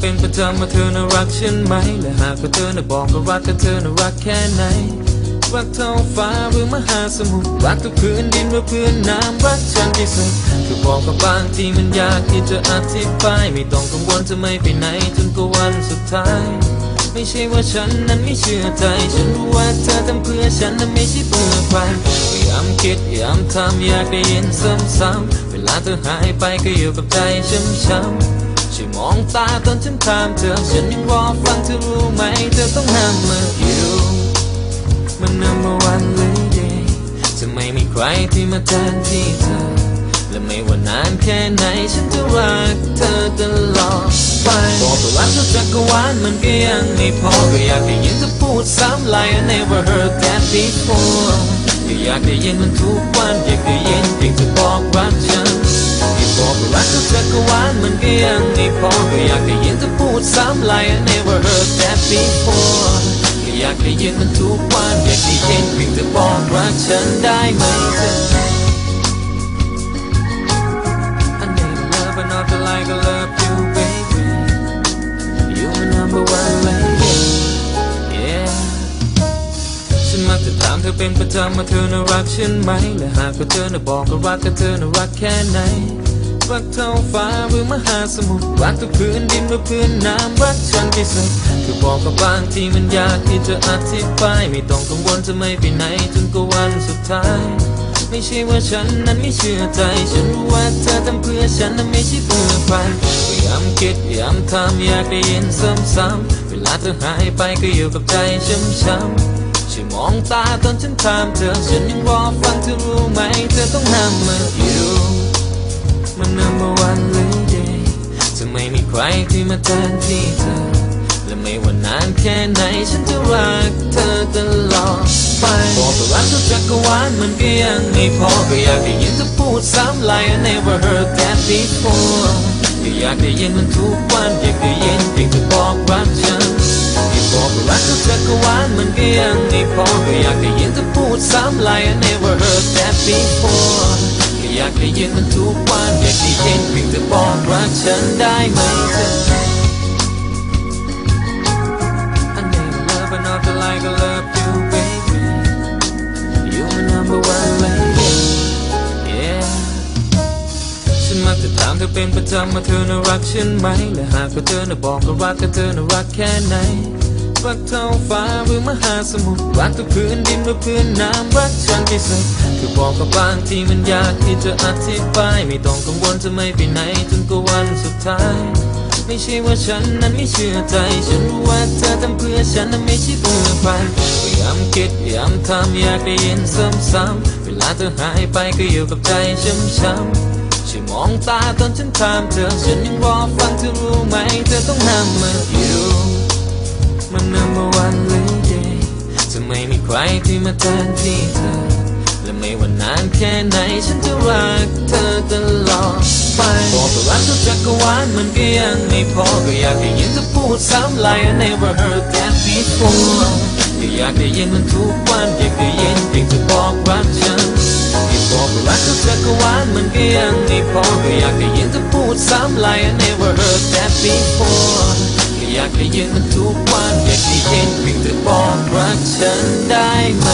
เป็นประจำว่าเธอน่ารักฉันไหม และหากว่าเธอน่ะบอกว่ารักก็เธอน่ารักแค่ไหน รักเท้องฟ้าหรือมหาสมุทร รักทุกพื้นดินหรือพื้นน้ำรักฉันที่สุดคือบอกกับบางทีมันยากที่จะอธิบาย ไม่ต้องกังวลจะไม่ไปไหนจนกว่าวันสุดท้าย ไม่ใช่ว่าฉันนั้นไม่เชื่อใจ ฉันรู้ว่าเธอทำเพื่อฉันนั้นไม่ใช่เพื่อใครพยายามคิดพยายามทำอยากได้ยินซ้ำๆเวลาเธอหายไปก็อยู่กับใจช้ำๆ ช่มองตาตอนฉันถามเธอ ฉันยังรอฟังเธอรู้ไหม เธอต้องห้ามมื่อยู่มัน number one lady จะไม่มีใครที่มาแทนที่เธอ และไม่ว่านานแค่ไหนฉันจะรักเธอตลอดไปบอกตัวรักเธอจักรวาลมันก็ยังไม่พอก็อยากได้ยินเธอพูดซ้ำ like I never heard that before ก็อยากได้ยินมันทุกวันอยากได้ยินเพียงเธอบอกรักฉัน บอกว่ารักเธอจักรวาลมันก็ยังไม่พอก็อยากได้ยินเธอพูดซ้ำ like I never heard that before ก็อยากได้ยินมันทุกวันอยากได้ยินเพียงเธอบอกรักฉันได้ไหมเธอ I need love and not feel like I love you, baby. You're my number one lady. Yeah. ฉันมักจะถามเธอเป็นประจำว่าเธอน่ารักฉันไหมและหากว่าเธอน่ะบอกก็รักก็เธอน่ารักแค่ไหน รักเท่าฟ้าหรือมหาสมุทรรักทุกพื้นดินหรือพื้นน้ำรักฉันที่สุดคือบอกกับบางที่มันยากที่จะอธิบาย ไม่ต้องกังวลจะไม่ไปไหนจนกว่าวันสุดท้าย ไม่ใช่ว่าฉันนั้นไม่เชื่อใจ ฉันรู้ว่าเธอทำเพื่อฉันนั้นไม่ใช่เพื่อใครพยายามคิดพยายามทำอยากได้ยินซ้ำๆเวลาเธอหายไปก็อยู่กับใจช้ำๆช่วยมองตาตอนฉันถามเธอ ฉันยังรอฟังเธอรู้ไหม เธอต้องห้ามมัน ไม่มีใครที่มาแทนที่เธอ และไม่ว่านานแค่ไหนฉันจะรักเธอตลอดไปบอกว่ารักเธอจักรวาลมันก็ยังไม่พอก็อยากได้ยินเธอพูดซ้ำ like I never heard that before ก็อยากได้ยินมันทุกวันอยากได้ยินเพียงเธอบอกรักฉันที่บอกว่ารักเธอจักรวาลมันก็ยังไม่พอก็อยากได้ยินเธอพูดซ้ำ like I never heard that before อยากได้ยินมันทุกวัน อยากได้ยินเพียงเธอบอกรักฉันได้ไหมเธอ I need love and not feel like I love you, baby. You're my number one lady. Yeah. ฉันมักจะถามเธอเป็นประจำว่าเธอน่ารักฉันไหมและหากว่าเธอน่ะบอกก็รักก็เธอน่ารักแค่ไหน รักเท่าฟ้าหรือมหาสมุทรรักทุกพื้นดินหรือพื้นน้ำรักฉันที่สุดคือบอกกับบางที่มันยากที่จะอธิบาย ไม่ต้องกังวลจะไม่ไปไหนจนกว่าวันสุดท้าย ไม่ใช่ว่าฉันนั้นไม่เชื่อใจ ฉันรู้ว่าเธอทำเพื่อฉันนั้นไม่ใช่เพื่อใครพยายามคิดพยายามทำอยากได้ยินซ้ำๆเวลาเธอหายไปก็อยู่กับใจช้ำๆช่วยมองตาตอนฉันถามเธอ ฉันยังรอฟังเธอรู้ไหม เธอต้องห้ามมื่ออยู่ มัน number one lady จะไม่มีใครที่มาแทนที่เธอ และไม่ว่านานแค่ไหนฉันจะรักเธอตลอดไปบอกว่ารักเธอจักรวาลมันก็ยังไม่พอ ก็อยากได้ยินเธอพูดซ้ำ like I never heard that before ก็อยากได้ยินมันทุกวันอยากได้ยินเพียงเธอบอกรักฉันบอกว่ารักเธอจักรวาลมันก็ยังไม่พอ ก็อยากได้ยินเธอพูดซ้ำ like I never heard that before อยากได้ยินมันทุกวันอยากได้ยินเพียงเธอบอกรักฉันได้ไหม